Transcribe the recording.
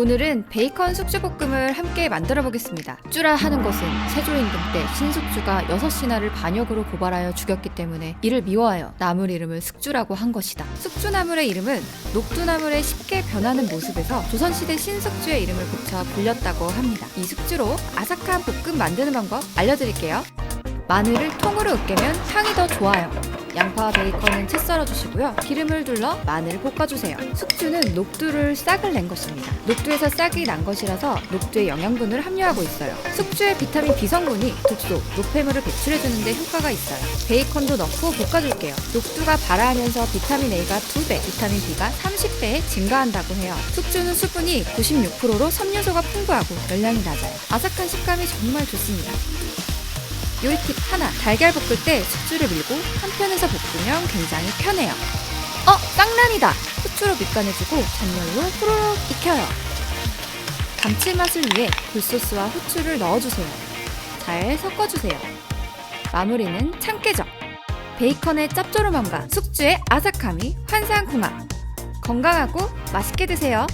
오늘은 베이컨 숙주볶음을 함께 만들어 보겠습니다. 숙주라 하는 것은 세조임금 때 신숙주가 6신하를 반역으로 고발하여 죽였기 때문에 이를 미워하여 나물 이름을 숙주라고 한 것이다. 숙주나물의 이름은 녹두나물의 쉽게 변하는 모습에서 조선시대 신숙주의 이름을 붙여 불렸다고 합니다. 이 숙주로 아삭한 볶음 만드는 방법 알려드릴게요. 마늘을 통으로 으깨면 향이 더 좋아요. 양파와 베이컨은 채 썰어주시고요. 기름을 둘러 마늘을 볶아주세요. 숙주는 녹두를 싹을 낸 것입니다. 녹두에서 싹이 난 것이라서 녹두의 영양분을 함유하고 있어요. 숙주의 비타민 B 성분이 독소, 노폐물을 배출해주는데 효과가 있어요. 베이컨도 넣고 볶아줄게요. 녹두가 발화하면서 비타민 A가 2배, 비타민 B가 30배 증가한다고 해요. 숙주는 수분이 96%로 섬유소가 풍부하고 열량이 낮아요. 아삭한 식감이 정말 좋습니다. 요리 팁 하나. 달걀 볶을 때 숙주를 밀고 한편에서 볶으면 굉장히 편해요. 어, 쌍란이다. 후추로 밑간해주고 잔열로 후루룩 익혀요. 감칠맛을 위해 굴소스와 후추를 넣어주세요. 잘 섞어주세요. 마무리는 참깨젓. 베이컨의 짭조름함과 숙주의 아삭함이 환상 궁합. 건강하고 맛있게 드세요.